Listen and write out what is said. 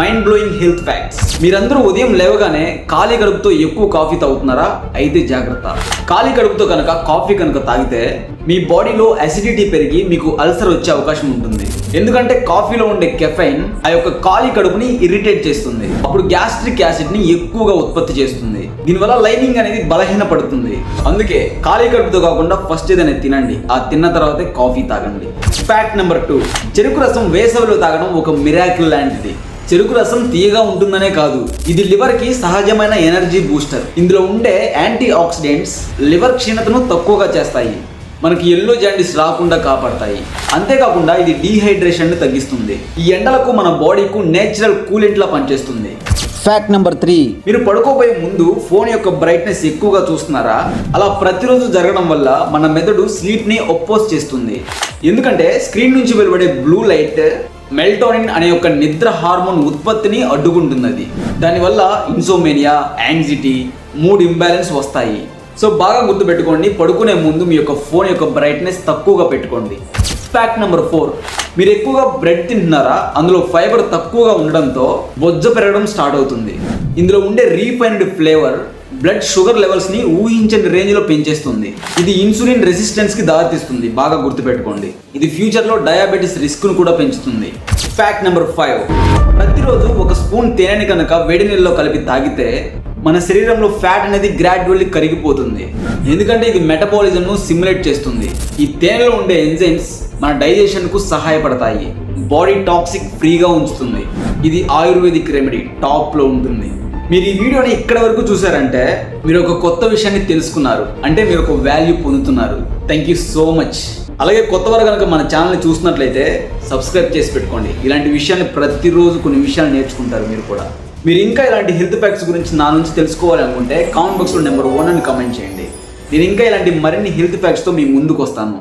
Mind blowing health facts మీరందరూ ఉదయం లేవగానే ఖాళీ కడుపుతో ఎక్కువ కాఫీ తాగుతున్నారా? అయితే జాగ్రత్త. ఖాళీ కడుపుతో కనుక కాఫీ కనుక తాగితే మీ బాడీలో అసిడిటీ పెరిగి మీకు అల్సర్ వచ్చే అవకాశం ఉంటుంది. ఎందుకంటే కాఫీలో ఉండే కెఫైన్ ఆ యొక్క ఖాళీ కడుపుని ఇరిటేట్ చేస్తుంది. అప్పుడు గ్యాస్ట్రిక్ యాసిడ్ని ఎక్కువగా ఉత్పత్తి చేస్తుంది. దీనివల్ల లైనింగ్ అనేది బలహీన పడుతుంది అందుకే ఖాళీ కడుపుతో కాకుండా ఫస్ట్ ఏదైనా తినండి. ఆ తిన్న తర్వాతే కాఫీ తాగండి. ఫ్యాక్ట్ నెంబర్ టూ చెరుకు రసం వేసవిలో తాగడం ఒక మిరాకిల్ లాంటిది. చెరుకు రసం తీయగా ఉంటుందనే కాదు. ఇది లివర్కి సహజమైన ఎనర్జీ బూస్టర్. ఇందులో ఉండే యాంటీ ఆక్సిడెంట్స్ లివర్ క్షీణతను తక్కువగా చేస్తాయి. మనకి ఎల్లో జాండీస్ రాకుండా కాపాడతాయి. అంతేకాకుండా ఇది డీహైడ్రేషన్ని తగ్గిస్తుంది. ఈ ఎండలకు మన బాడీకు నేచురల్ కూలెంట్ లా పనిచేస్తుంది. ఫ్యాక్ట్ నెంబర్ త్రీ మీరు పడుకోబోయే ముందు ఫోన్ యొక్క బ్రైట్నెస్ ఎక్కువగా చూస్తున్నారా? అలా ప్రతిరోజు జరగడం వల్ల మన మెదడు స్లీప్ని ఒప్పోజ్ చేస్తుంది. ఎందుకంటే స్క్రీన్ నుంచి వెలువడే బ్లూ లైట్ మెల్టోనిన్ అనే ఒక నిద్ర హార్మోన్ ఉత్పత్తిని అడ్డుకుంటున్నది. దానివల్ల ఇన్సోమేనియా యాంగ్జైటీ మూడ్ ఇంబ్యాలెన్స్ వస్తాయి. సో బాగా గుర్తుపెట్టుకోండి పడుకునే ముందు మీ యొక్క ఫోన్ యొక్క బ్రైట్నెస్ తక్కువగా పెట్టుకోండి. ఫ్యాక్ట్ నెంబర్ ఫోర్ మీరు ఎక్కువగా బ్రెడ్ తింటున్నారా? అందులో ఫైబర్ తక్కువగా ఉండడంతో బొజ్జ పెరగడం స్టార్ట్ అవుతుంది. ఇందులో ఉండే రీఫైన్డ్ ఫ్లేవర్ బ్లడ్ షుగర్ లెవెల్స్ని ఊహించని రేంజ్లో పెంచేస్తుంది. ఇది ఇన్సులిన్ రెసిస్టెన్స్కి దారితీస్తుంది. బాగా గుర్తుపెట్టుకోండి. ఇది ఫ్యూచర్లో డయాబెటీస్ రిస్క్ను కూడా పెంచుతుంది. ఫ్యాక్ట్ నెంబర్ ఫైవ్ ప్రతిరోజు ఒక స్పూన్ తేనెని కనుక వేడి నీళ్ళలో కలిపి తాగితే మన శరీరంలో ఫ్యాట్ అనేది గ్రాడ్యువల్లీ కరిగిపోతుంది. ఎందుకంటే ఇది మెటబాలిజం ను సిమ్యులేట్ చేస్తుంది. ఈ తేనెలో ఉండే ఎంజైమ్స్ మన డైజెషన్కు సహాయపడతాయి. బాడీ టాక్సిక్ ఫ్రీగా ఉంచుతుంది. ఇది ఆయుర్వేదిక్ రెమెడీ టాప్లో ఉంటుంది. మీరు ఈ వీడియోని ఇక్కడ వరకు చూసారంటే మీరు ఒక కొత్త విషయాన్ని తెలుసుకున్నారు. అంటే మీరు ఒక వాల్యూ పొందుతున్నారు. థ్యాంక్ యూ సో మచ్ అలాగే కొత్త వారు కనుక మన ఛానల్ని చూసినట్లయితే సబ్స్క్రైబ్ చేసి పెట్టుకోండి. ఇలాంటి విషయాన్ని ప్రతిరోజు కొన్ని విషయాలు నేర్చుకుంటారు మీరు కూడా. మీరు ఇంకా ఇలాంటి హెల్త్ ఫ్యాక్ట్స్ గురించి నా నుంచి తెలుసుకోవాలనుకుంటే కామెంట్ బాక్స్లో నెంబర్ వన్ అని కమెంట్ చేయండి. నేను ఇంకా ఇలాంటి మరిన్ని హెల్త్ ఫ్యాక్ట్స్తో మీ ముందుకు వస్తాను.